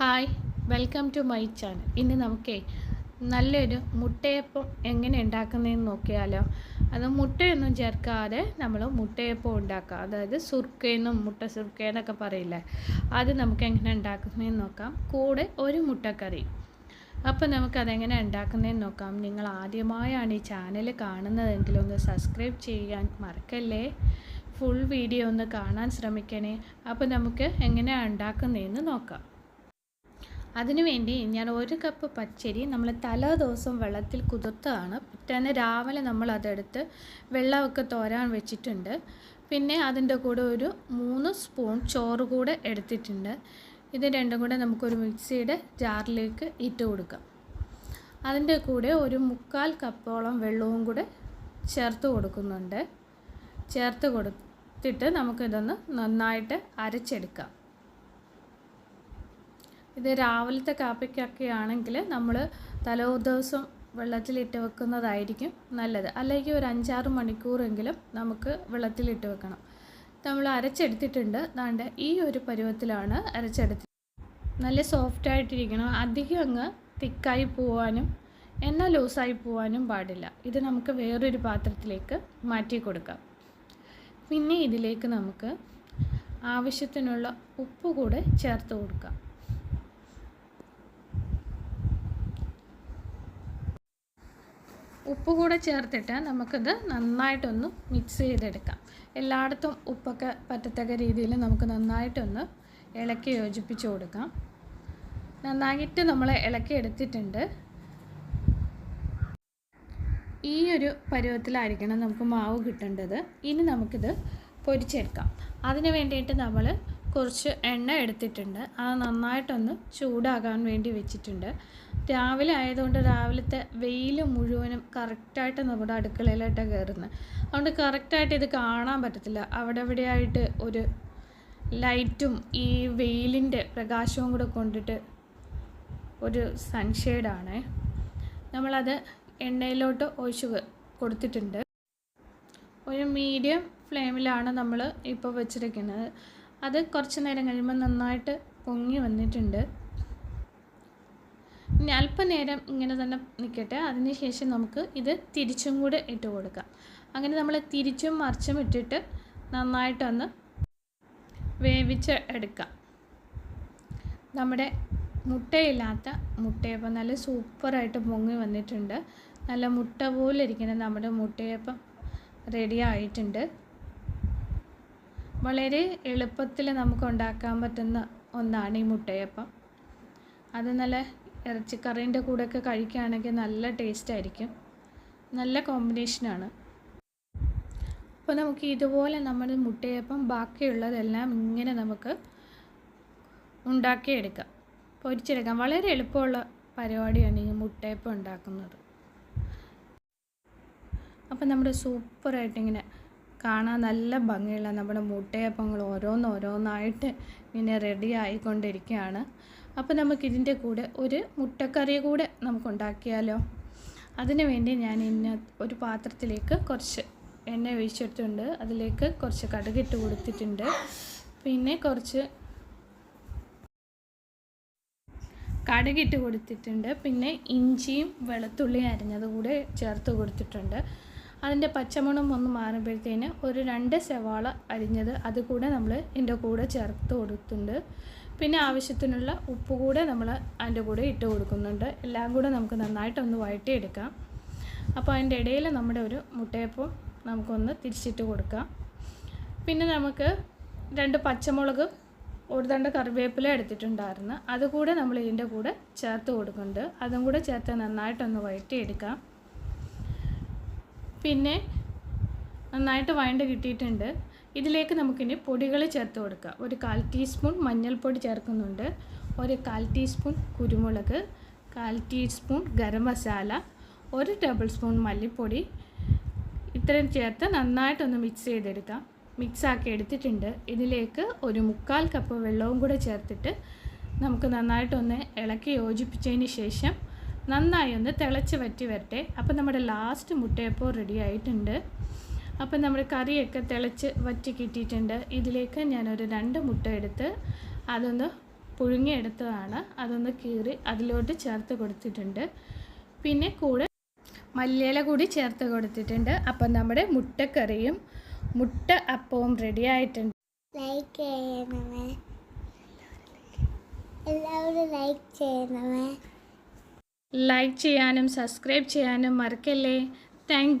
Hi welcome to my channel ഇന്ന് നമുക്ക് നല്ലൊരു മുട്ടയപ്പം എങ്ങനെ ഉണ്ടാക്കുന്നതെന്ന് നോക്കിയാലോ. അത് മുട്ടയൊന്നും ചേർക്കാതെ നമ്മൾ മുട്ടയപ്പം ഉണ്ടാക്കാം. അതായത് സുർക്കയെന്നും മുട്ട സുർക്കയെന്നൊക്കെ പറയില്ലേ. അത് നമുക്ക് എങ്ങനെ ഉണ്ടാക്കുന്നതെന്ന് നോക്കാം. കൂടെ ഒരു മുട്ടക്കറി. അപ്പോൾ നമുക്കതെങ്ങനെ ഉണ്ടാക്കുന്നതെന്ന് നോക്കാം. നിങ്ങൾ ആദ്യമായാണ് ഈ ചാനൽ കാണുന്നതെങ്കിൽ ഒന്ന് സബ്സ്ക്രൈബ് ചെയ്യാൻ മറക്കല്ലേ. ഫുൾ വീഡിയോ ഒന്ന് കാണാൻ ശ്രമിക്കണേ. അപ്പോൾ നമുക്ക് എങ്ങനെയാണ് ഉണ്ടാക്കുന്നതെന്ന് നോക്കാം. അതിനുവേണ്ടി ഞാൻ ഒരു കപ്പ് പച്ചരി നമ്മൾ തലേ ദിവസം വെള്ളത്തിൽ കുതിർത്തതാണ് പിറ്റേന്ന് രാവിലെ നമ്മൾ അതെടുത്ത് വെള്ളമൊക്കെ തോരാൻ വെച്ചിട്ടുണ്ട്. പിന്നെ അതിന്റെ കൂടെ ഒരു മൂന്ന് സ്പൂൺ ചോറ് കൂടെ എടുത്തിട്ടുണ്ട്. ഇത് രണ്ടും കൂടെ നമുക്കൊരു മിക്സിയുടെ ജാറിലേക്ക് ഇട്ട് കൊടുക്കാം. അതിന്റെ കൂടെ ഒരു മുക്കാൽ കപ്പോളം വെള്ളവും കൂടെ ചേർത്ത് കൊടുക്കുന്നുണ്ട്. ചേർത്ത് കൊടുത്തിട്ട് നമുക്കിതൊന്ന് നന്നായിട്ട് അരച്ചെടുക്കാം. ഇത് രാവിലത്തെ കാപ്പിക്കൊക്കെ ആണെങ്കിൽ നമ്മൾ തലേ ദിവസം വെള്ളത്തിലിട്ട് വെക്കുന്നതായിരിക്കും നല്ലത്. അല്ലെങ്കിൽ ഒരു അഞ്ചാറ് മണിക്കൂറെങ്കിലും നമുക്ക് വെള്ളത്തിലിട്ട് വെക്കണം. നമ്മൾ അരച്ചെടുത്തിട്ടുണ്ട്. ദാണ്ട് ഈ ഒരു പരുവത്തിലാണ് അരച്ചെടുത്തത് നല്ല സോഫ്റ്റ് ആയിട്ടിരിക്കണം. അധികം അങ്ങ് തിക്കായി പോവാനും എണ്ണ ലൂസായി പോവാനും പാടില്ല. ഇത് നമുക്ക് വേറൊരു പാത്രത്തിലേക്ക് മാറ്റി കൊടുക്കാം. പിന്നെ ഇതിലേക്ക് നമുക്ക് ആവശ്യത്തിനുള്ള ഉപ്പ് കൂടെ ചേർത്ത് കൊടുക്കാം. ഉപ്പ് കൂടെ ചേർത്തിട്ട് നമുക്കിത് നന്നായിട്ടൊന്ന് മിക്സ് ചെയ്തെടുക്കാം. എല്ലായിടത്തും ഉപ്പൊക്കെ പറ്റത്തക്ക രീതിയിൽ നമുക്ക് നന്നായിട്ടൊന്ന് ഇളക്കി യോജിപ്പിച്ച് കൊടുക്കാം. നന്നായിട്ട് നമ്മൾ ഇളക്കി എടുത്തിട്ടുണ്ട്. ഈ ഒരു പരുവത്തിലായിരിക്കണം നമുക്ക് മാവ് കിട്ടേണ്ടത്. ഇനി നമുക്കിത് പൊരിച്ചെടുക്കാം. അതിന് വേണ്ടിയിട്ട് നമ്മൾ കുറച്ച് എണ്ണ എടുത്തിട്ടുണ്ട്. അത് നന്നായിട്ടൊന്ന് ചൂടാകാൻ വേണ്ടി വെച്ചിട്ടുണ്ട്. രാവിലെ ആയതുകൊണ്ട് രാവിലത്തെ വെയിൽ മുഴുവനും കറക്റ്റായിട്ട് നമ്മുടെ അടുക്കളയിലോട്ടാണ് കയറുന്നത് അതുകൊണ്ട് കറക്റ്റായിട്ട് ഇത് കാണാൻ പറ്റത്തില്ല. അവിടെ എവിടെയായിട്ട് ഒരു ലൈറ്റും ഈ വെയിലിന്റെ പ്രകാശവും കൂടെ കൊണ്ടിട്ട് ഒരു സൺഷെയ്ഡാണ് നമ്മളത് എണ്ണയിലോട്ട് ഒഴിച്ചു കൊടുത്തിട്ടുണ്ട്. ഒരു മീഡിയം ഫ്ലെയിമിലാണ് നമ്മൾ ഇപ്പോൾ വെച്ചിരിക്കുന്നത്. അത് കുറച്ച് നേരം കഴിയുമ്പോൾ നന്നായിട്ട് പൊങ്ങി വന്നിട്ടുണ്ട്. ഇനി അല്പനേരം ഇങ്ങനെ തന്നെ നിൽക്കട്ടെ അതിനുശേഷം നമുക്ക് ഇത് തിരിച്ചും കൂടെ ഇട്ട് കൊടുക്കാം. അങ്ങനെ നമ്മൾ തിരിച്ചും മറിച്ചും ഇട്ടിട്ട് നന്നായിട്ടൊന്ന് വേവിച്ച് എടുക്കാം. നമ്മുടെ മുട്ടയില്ലാത്ത മുട്ടയപ്പം നല്ല സൂപ്പറായിട്ട് പൊങ്ങി വന്നിട്ടുണ്ട്. നല്ല മുട്ട പോലെ ഇരിക്കുന്ന നമ്മുടെ മുട്ടയപ്പം റെഡി ആയിട്ടുണ്ട്. വളരെ എളുപ്പത്തിൽ നമുക്ക് ഉണ്ടാക്കാൻ പറ്റുന്ന ഒന്നാണ് ഈ മുട്ടയപ്പം. അത് നല്ല ഇറച്ചിക്കറീന്റെ കൂടെയൊക്കെ കഴിക്കുകയാണെങ്കിൽ നല്ല ടേസ്റ്റ് ആയിരിക്കും. നല്ല കോമ്പിനേഷനാണ് അപ്പോൾ നമുക്ക് ഇതുപോലെ നമ്മൾ മുട്ടയപ്പം ബാക്കിയുള്ളതെല്ലാം ഇങ്ങനെ നമുക്ക് ഉണ്ടാക്കിയെടുക്കാം. പൊരിച്ചെടുക്കാം വളരെ എളുപ്പമുള്ള പരിപാടിയാണ് ഈ മുട്ടയപ്പം ഉണ്ടാക്കുന്നത്. അപ്പം നമ്മുടെ സൂപ്പറായിട്ട് ഇങ്ങനെ കാണാൻ നല്ല ഭംഗിയുള്ള നമ്മുടെ മുട്ടയപ്പങ്ങൾ ഓരോന്നോരോന്നായിട്ട് ഇങ്ങനെ റെഡി ആയിക്കൊണ്ടിരിക്കുകയാണ്. അപ്പോൾ നമുക്കിതിന്റെ കൂടെ ഒരു മുട്ടക്കറി കൂടെ നമുക്ക് ഉണ്ടാക്കിയാലോ അതിനു വേണ്ടി ഞാൻ ഇന്ന ഒരു പാത്രത്തിലേക്ക് കുറച്ച് എണ്ണ ഒഴിച്ചെടുത്തിട്ടുണ്ട്. അതിലേക്ക് കുറച്ച് കടുകിട്ട് കൊടുത്തിട്ടുണ്ട്. പിന്നെ കുറച്ച് കടുകിട്ട് കൊടുത്തിട്ടുണ്ട്. പിന്നെ ഇഞ്ചിയും വെളുത്തുള്ളിയും അരിഞ്ഞത് കൂടെ ചേർത്ത് കൊടുത്തിട്ടുണ്ട്. അതിന്റെ പച്ചമണം ഒന്ന് മാറുമ്പോഴത്തേന് ഒരു രണ്ട് സവാള അരിഞ്ഞത് അത് കൂടെ നമ്മൾ ഇതിന്റെ കൂടെ ചേർത്ത് കൊടുത്തിട്ടുണ്ട്. പിന്നെ ആവശ്യത്തിനുള്ള ഉപ്പ് കൂടെ നമ്മൾ അതിന്റെ കൂടെ ഇട്ട് കൊടുക്കുന്നുണ്ട്. എല്ലാം കൂടെ നമുക്ക് നന്നായിട്ടൊന്ന് വഴറ്റിയെടുക്കാം. അപ്പോൾ അതിന്റെ ഇടയിൽ നമ്മുടെ ഒരു മുട്ടയപ്പം നമുക്കൊന്ന് തിരിച്ചിട്ട് കൊടുക്കാം. പിന്നെ നമുക്ക് രണ്ട് പച്ചമുളക് ഒരു തണ്ട് കറിവേപ്പില എടുത്തിട്ടുണ്ടായിരുന്നു. അതുകൂടെ നമ്മൾ ഇതിന്റെ കൂടെ ചേർത്ത് കൊടുക്കുന്നുണ്ട്. അതും കൂടെ ചേർത്ത് നന്നായിട്ടൊന്ന് വഴറ്റിയെടുക്കാം. പിന്നെ നന്നായിട്ട് വഴണ്ട് കിട്ടിയിട്ടുണ്ട്. ഇതിലേക്ക് നമുക്കിനി പൊടികൾ ചേർത്ത് കൊടുക്കുക ഒരു കാൽ ടീസ്പൂൺ മഞ്ഞൾപ്പൊടി ചേർക്കുന്നുണ്ട്. ഒരു കാൽ ടീസ്പൂൺ കുരുമുളക് കാൽ ടീസ്പൂൺ ഗരം മസാല ഒരു ടേബിൾ സ്പൂൺ മല്ലിപ്പൊടി. ഇത്രയും ചേർത്ത് നന്നായിട്ടൊന്ന് മിക്സ് ചെയ്തെടുക്കാം. മിക്സാക്കി എടുത്തിട്ടുണ്ട്. ഇതിലേക്ക് ഒരു മുക്കാൽ കപ്പ് വെള്ളവും കൂടെ ചേർത്തിട്ട് നമുക്ക് നന്നായിട്ടൊന്ന് ഇളക്കി യോജിപ്പിച്ചതിന് ശേഷം നന്നായി ഒന്ന് തിളച്ച് വറ്റി വരട്ടെ. അപ്പോൾ നമ്മുടെ ലാസ്റ്റ് മുട്ടയപ്പോൾ റെഡി ആയിട്ടുണ്ട്. അപ്പം നമ്മുടെ കറിയൊക്കെ തിളച്ച് വറ്റി കിട്ടിയിട്ടുണ്ട്. ഇതിലേക്ക് ഞാനൊരു രണ്ട് മുട്ട എടുത്ത് അതൊന്ന് പുഴുങ്ങിയെടുത്തതാണ്. അതൊന്ന് കീറി അതിലോട്ട് ചേർത്ത് കൊടുത്തിട്ടുണ്ട്. പിന്നെ കൂടെ മല്ലിയില കൂടി ചേർത്ത് കൊടുത്തിട്ടുണ്ട്. അപ്പം നമ്മുടെ മുട്ടക്കറിയും മുട്ട അപ്പവും റെഡി ആയിട്ടുണ്ട്. ലൈക്ക് ചെയ്യണമേ. എല്ലാവരും ലൈക്ക് ചെയ്യണമേ. ലൈക്ക് ചെയ്യാനും സബ്സ്ക്രൈബ് ചെയ്യാനും മറക്കല്ലേ താങ്ക്